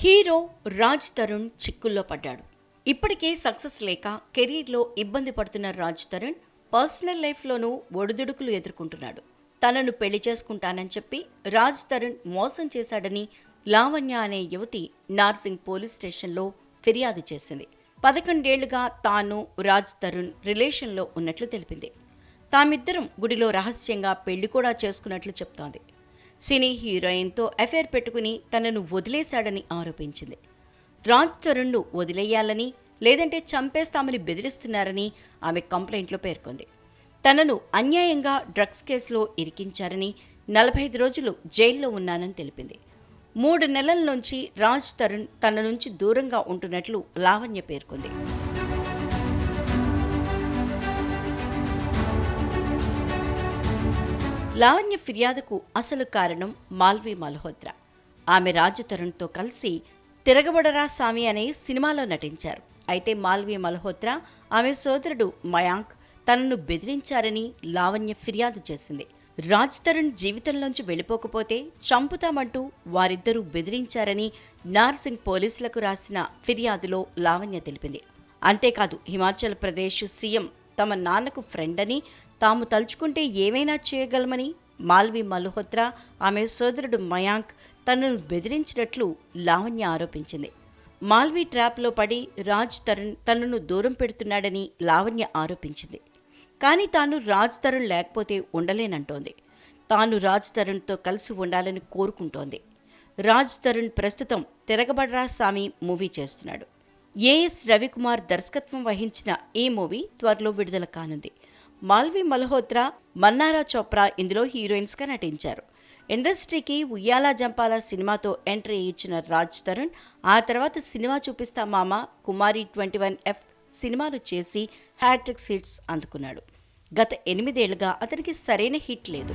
Hero Raj Tarun చిక్కుల్లో పడ్డాడు. ఇప్పటికే సక్సెస్ లేక కెరీర్లో ఇబ్బంది పడుతున్న రాజ్ తరుణ్ పర్సనల్ లైఫ్లోనూ ఒడిదుడుకులు ఎదుర్కొంటున్నాడు. తనను పెళ్ళి చేసుకుంటానని చెప్పి రాజ్ తరుణ్ మోసం చేశాడని లావణ్య అనే యువతి నార్సింగ్ పోలీస్ స్టేషన్లో ఫిర్యాదు చేసింది. పదకొండేళ్ళుగా తాను రాజ్ తరుణ్ రిలేషన్లో ఉన్నట్లు తెలిపింది. తామిద్దరం గుడిలో రహస్యంగా పెళ్ళి కూడా చేసుకున్నట్లు చెప్తోంది. సినీ హీరోయిన్తో అఫేర్ పెట్టుకుని తనను వదిలేశాడని ఆరోపించింది. రాజ్ తరుణ్ను వదిలేయాలని లేదంటే చంపేస్తామని బెదిరిస్తున్నారని ఆమె కంప్లైంట్లో పేర్కొంది. తనను అన్యాయంగా డ్రగ్స్ కేసులో ఇరికించారని నలభై ఐదు రోజులు జైల్లో ఉన్నానని తెలిపింది. మూడు నెలల నుంచి రాజ్ తరుణ్ తన నుంచి దూరంగా ఉంటున్నట్లు లావణ్య పేర్కొంది. లావణ్య ఫిర్యాదుకు అసలు కారణం మాల్వి మల్హోత్రా. ఆమె రాజు తరుణ్తో కలిసి తిరగబడరా స్వామి అనే సినిమాలో నటించారు. అయితే మాల్వి మల్హోత్రా ఆమె సోదరుడు మయాంక్ తనను బెదిరించారని లావణ్య ఫిర్యాదు చేసింది. రాజ్ తరుణ్ జీవితంలోంచి వెళ్ళిపోకపోతే చంపుతామంటూ వారిద్దరూ బెదిరించారని నార్సింగ్ పోలీసులకు రాసిన ఫిర్యాదులో లావణ్య తెలిపింది. అంతేకాదు హిమాచల్ ప్రదేశ్ సీఎం తమ నాన్నకు ఫ్రెండ్ అని తాము తలుచుకుంటే ఏమైనా చేయగలమని? మాల్వి మల్హోత్రా ఆమె సోదరుడు మయాంక్ తనను బెదిరించినట్లు లావణ్య ఆరోపించింది. మాల్వి ట్రాప్లో పడి రాజ్ తరుణ్ తనను దూరం పెడుతున్నాడని లావణ్య ఆరోపించింది. కానీ తాను రాజ్ తరుణ్ లేకపోతే ఉండలేనంటోంది. తాను రాజ్ తరుణ్తో కలిసి ఉండాలని కోరుకుంటోంది. రాజ్ తరుణ్ ప్రస్తుతం తిరగబడరా స్వామి మూవీ చేస్తున్నాడు. ఏఎస్ రవికుమార్ దర్శకత్వం వహించిన ఈ మూవీ త్వరలో విడుదల కానుంది? మాల్వి మల్హోత్రా మన్నారా చోప్రా ఇందులో హీరోయిన్స్గా నటించారు. ఇండస్ట్రీకి ఉయ్యాలా జంపాల సినిమాతో ఎంట్రీ ఇచ్చిన రాజ్ తరుణ్ ఆ తర్వాత సినిమా చూపిస్తా మామ కుమారి ట్వంటీ వన్ ఎఫ్ సినిమాలు చేసి హ్యాట్రిక్స్ హిట్స్ అందుకున్నాడు. గత ఎనిమిదేళ్ళుగా అతనికి సరైన హిట్ లేదు.